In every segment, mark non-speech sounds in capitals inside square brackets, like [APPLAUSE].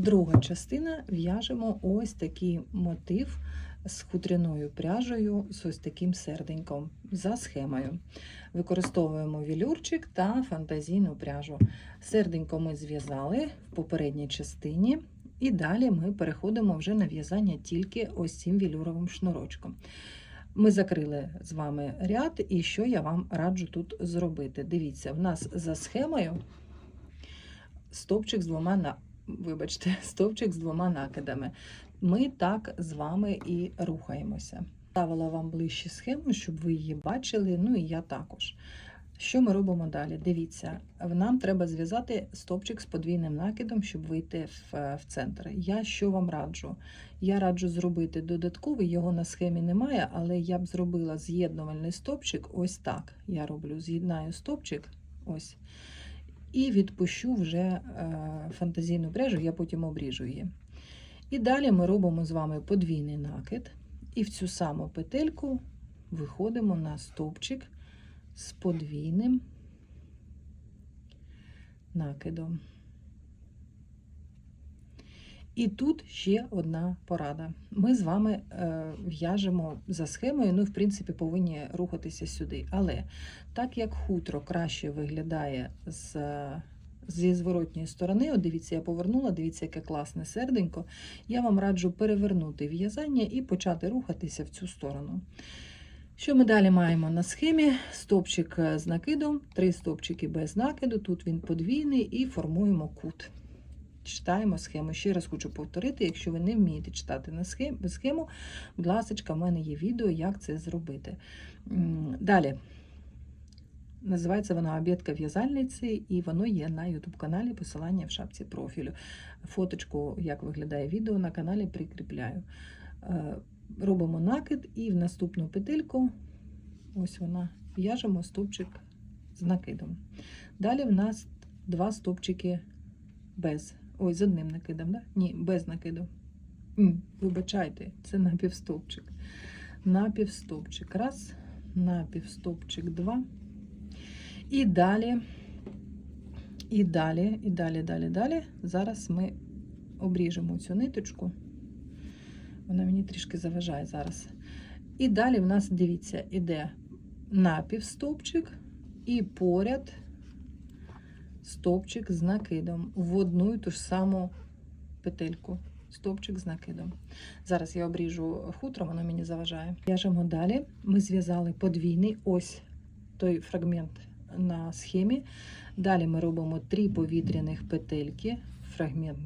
Друга частина в'яжемо ось такий мотив з хутряною пряжею, з ось таким серденьком за схемою. Використовуємо вілюрчик та фантазійну пряжу. Серденько ми зв'язали в попередній частині, і далі ми переходимо вже на в'язання тільки ось цим вілюровим шнурочком. Ми закрили з вами ряд, і що я вам раджу тут зробити? Дивіться, в нас за схемою стовпчик з двома вибачте, [LAUGHS] стовпчик з двома накидами. Ми так з вами і рухаємося. Ставила вам ближче схему, щоб ви її бачили, ну і я також. Що ми робимо далі? Дивіться, нам треба зв'язати стовпчик з подвійним накидом, щоб вийти в, в центр. Я що вам раджу? Я раджу зробити додатковий, його на схемі немає, але я б зробила з'єднувальний стовпчик ось так. Я роблю, з'єднаю стовпчик, ось, і відпущу вже е, фантазійну пряжу, я потім обріжу її. І далі ми робимо з вами подвійний накид, і в цю саму петельку виходимо на стовпчик з подвійним накидом. І тут ще одна порада. Ми з вами е, в'яжемо за схемою, ну, в принципі, повинні рухатися сюди. Але так як хутро краще виглядає з, зі зворотньої сторони, от дивіться, я повернула, дивіться, яке класне серденько, я вам раджу перевернути в'язання і почати рухатися в цю сторону. Що ми далі маємо на схемі? Стопчик з накидом, три стопчики без накиду, тут він подвійний, і формуємо кут. Читаємо схему. Ще раз хочу повторити, якщо ви не вмієте читати на схему, будь ласка, в мене є відео, як це зробити. Далі. Називається вона об'єдка в'язальниці, і воно є на YouTube каналі посилання в шапці профілю. Фоточку, як виглядає відео, на каналі прикріпляю. Робимо накид і в наступну петельку, ось вона, в'яжемо стовпчик з накидом. Далі в нас два стовпчики без. Ой, з одним накидом, да? Ні, без накиду. М, Вибачайте, це напівстовпчик. Напівстовпчик. Раз, напівстовпчик, два. І далі, і далі, і далі, далі, далі. Зараз ми обріжемо цю ниточку. Вона мені трішки заважає зараз. І далі в нас, дивіться, іде напівстовпчик і поряд стовпчик з накидом в одну і ту ж саму петельку. Стовпчик з накидом. Зараз я обріжу хутро, воно мені заважає. В'яжемо далі. Ми зв'язали подвійний ось той фрагмент на схемі. Далі ми робимо три повітряних петельки, фрагмент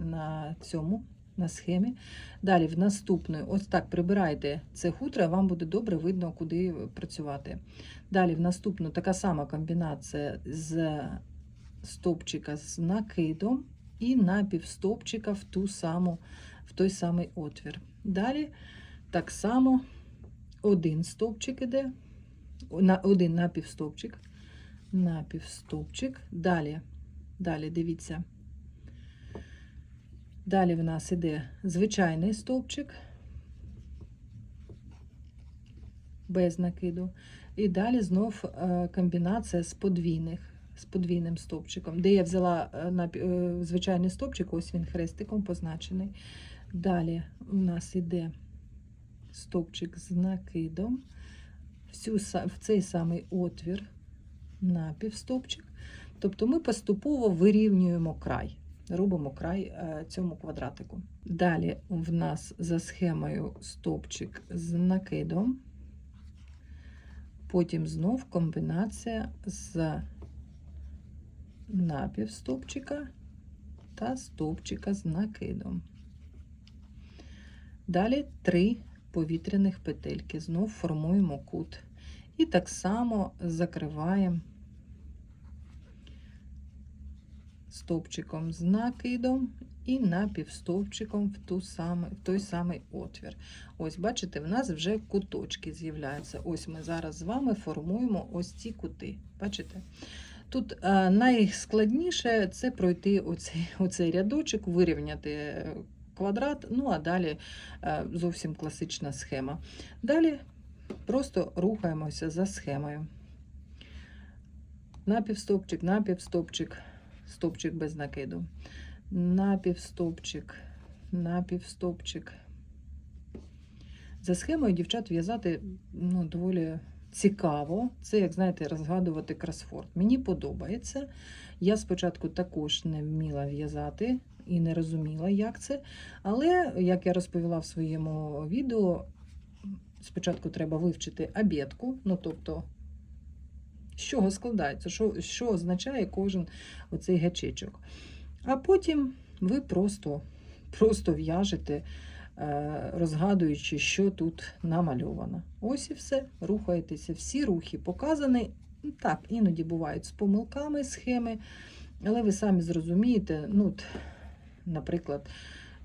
на цьому на схемі. Далі в наступної, ось так прибирайте це хутро, вам буде добре видно, куди працювати. Далі в наступну така сама комбінація з стовпчика з накидом і напівстовпчика в ту саму, в той самий отвір. Далі так само один стовпчик іде, один напівстовпчик, напівстовпчик. Далі, далі дивіться. Далі в нас іде звичайний стовпчик без накиду. І далі знов е, комбінація з подвійних, з подвійним стовпчиком, де я взяла е, е, звичайний стовпчик, ось він хрестиком позначений. Далі у нас іде стовпчик з накидом, всю, в цей самий отвір напівстовпчик. Тобто ми поступово вирівнюємо край робимо край е, цьому квадратику. Далі в нас за схемою стовпчик з накидом, потім знов комбінація з напівстовпчика та стовпчика з накидом. Далі три повітряних петельки, знов формуємо кут. І так само закриваємо стовпчиком з накидом і напівстовпчиком в, ту саме, в той самий отвір. Ось, бачите, в нас вже куточки з'являються. Ось ми зараз з вами формуємо ось ці кути. Бачите? Тут найскладніше це пройти оцей, [LAUGHS] оцей рядочок, вирівняти квадрат, ну а далі зовсім класична схема. Далі просто рухаємося за схемою. Напівстопчик, напівстопчик, стопчик без накиду. напівстопчик, напівстопчик. За схемою дівчат в'язати ну, доволі цікаво. Це, як знаєте, розгадувати кросфорд. Мені подобається. Я спочатку також не вміла в'язати і не розуміла, як це. Але, як я розповіла в своєму відео, спочатку треба вивчити абетку, ну тобто, з чого складається, що, що означає кожен оцей гачечок. А потім ви просто, просто в'яжете, розгадуючи, що тут намальовано. Ось і все. Рухаєтеся. Всі рухи показані. Ну, Так, іноді бувають з помилками схеми, але ви самі зрозумієте, ну, наприклад,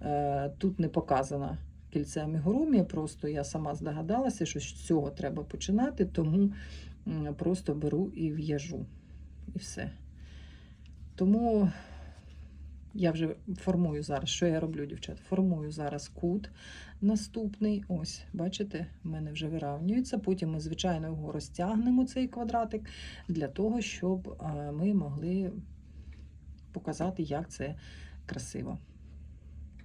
е, тут не показано кільце амігурумі, просто я сама здогадалася, що з цього треба починати, тому просто беру і в'яжу. І все. Тому я вже формую зараз, що я роблю, дівчат? Формую зараз кут наступний. Ось, бачите, в мене вже виравнюється. Потім ми, звичайно, його розтягнемо, цей квадратик, для того, щоб ми могли показати, як це красиво.